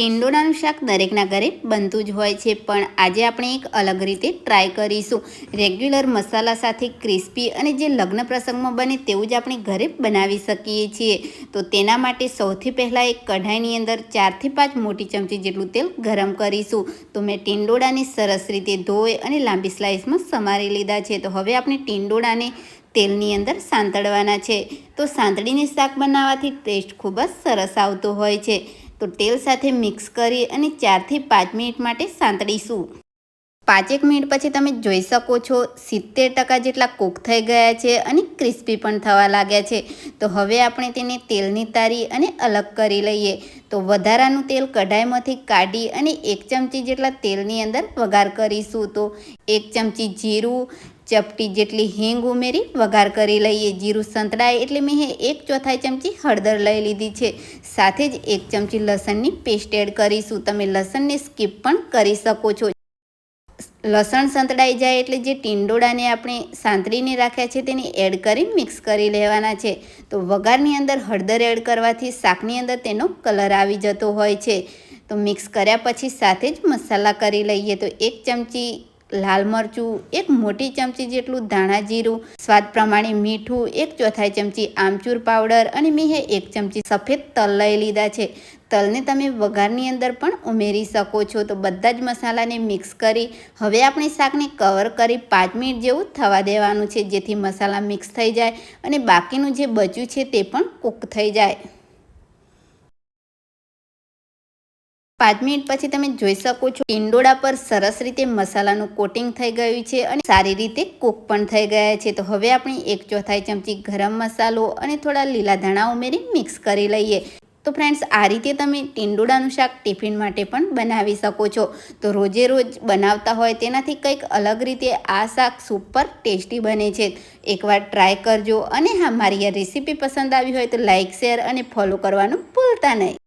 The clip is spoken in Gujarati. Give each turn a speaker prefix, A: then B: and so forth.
A: ટીંડોળાનું શાક દરેકના ઘરે બનતું જ હોય છે, પણ આજે આપણે એક અલગ રીતે ટ્રાય કરીશું. રેગ્યુલર મસાલા સાથે ક્રિસ્પી અને જે લગ્ન પ્રસંગમાં બને તેવું જ આપણે ઘરે બનાવી શકીએ છીએ. તો તેના માટે સૌથી પહેલાં એક કઢાઈની અંદર ચારથી પાંચ મોટી ચમચી જેટલું તેલ ગરમ કરીશું. તો મેં ટીંડોળાને સરસ રીતે ધોઈ અને લાંબી સ્લાઇસમાં સમારી લીધા છે. તો હવે આપણે ટીંડોળાને તેલની અંદર સાંતળવાના છે. તો સાંતળીને શાક બનાવવાથી ટેસ્ટ ખૂબ જ સરસ આવતો હોય છે. તો તેલ સાથે મિક્સ કરી અને ચારથી પાંચ મિનિટ માટે સાંતળીશું. પાંચેક મિનિટ પછી તમે જોઈ શકો છો, સિત્તેર ટકા જેટલા કૂક થઈ ગયા છે અને ક્રિસ્પી પણ થવા લાગ્યા છે. તો હવે આપણે તેને તેલની તારી અને અલગ કરી લઈએ. તો વધારાનું તેલ કઢાઈમાંથી કાઢી અને એક ચમચી જેટલા તેલની અંદર વઘાર કરીશું. તો એક ચમચી જીરું ચપટી જેટલી હિંગ ઉમેરી વઘાર કરી લઈએ. જીરું સંતળાય એટલે મેં એક ચોથાઈ ચમચી હળદર લઈ લીધી છે. સાથે જ એક ચમચી લસણની પેસ્ટ એડ કરીશું. તમે લસણને સ્કીપ પણ કરી શકો છો. લસણ સંતળાઈ જાય એટલે જે ટીંડોળાને આપણે સાંતળીને રાખ્યા છે તેને એડ કરી મિક્સ કરી લેવાના છે. તો વઘારની અંદર હળદર એડ કરવાથી શાકની અંદર તેનો કલર આવી જતો હોય છે. તો મિક્સ કર્યા પછી સાથે જ મસાલા કરી લઈએ. તો એક ચમચી લાલ મરચું, એક મોટી ચમચી જેટલું ધાણા જીરું, સ્વાદ પ્રમાણે મીઠું, એક ચોથાઈ ચમચી આમચૂર પાવડર અને મેં એક ચમચી સફેદ તલ લઈ લીધા છે. તલને તમે વઘારની અંદર પણ ઉમેરી શકો છો. તો બધા જ મસાલાને મિક્સ કરી હવે આપણે શાકને કવર કરી પાંચ મિનિટ જેવું થવા દેવાનું છે, જેથી મસાલા મિક્સ થઈ જાય અને બાકીનું જે બચ્યું છે તે પણ કૂક થઈ જાય. પાંચ મિનિટ પછી તમે જોઈ શકો છો ઈંડોળા પર સરસ રીતે મસાલાનું કોટિંગ થઈ ગયું છે અને સારી રીતે કૂક પણ થઈ ગયા છે. તો હવે આપણે એક ચોથાઈ ચમચી ગરમ મસાલો અને થોડા લીલા ધાણા ઉમેરી મિક્સ કરી લઈએ. તો ફ્રેન્ડ્સ, આ રીતે તમે ટીંડોળાનું શાક ટિફિન માટે પણ બનાવી શકો છો. તો રોજે રોજ બનાવતા હોય તેનાથી કંઈક અલગ રીતે આ શાક સુપર ટેસ્ટી બને છે. એકવાર ટ્રાય કરજો અને હા, મારી આ રેસીપી પસંદ આવી હોય તો લાઇક શેર અને ફોલો કરવાનું ભૂલતા નહીં.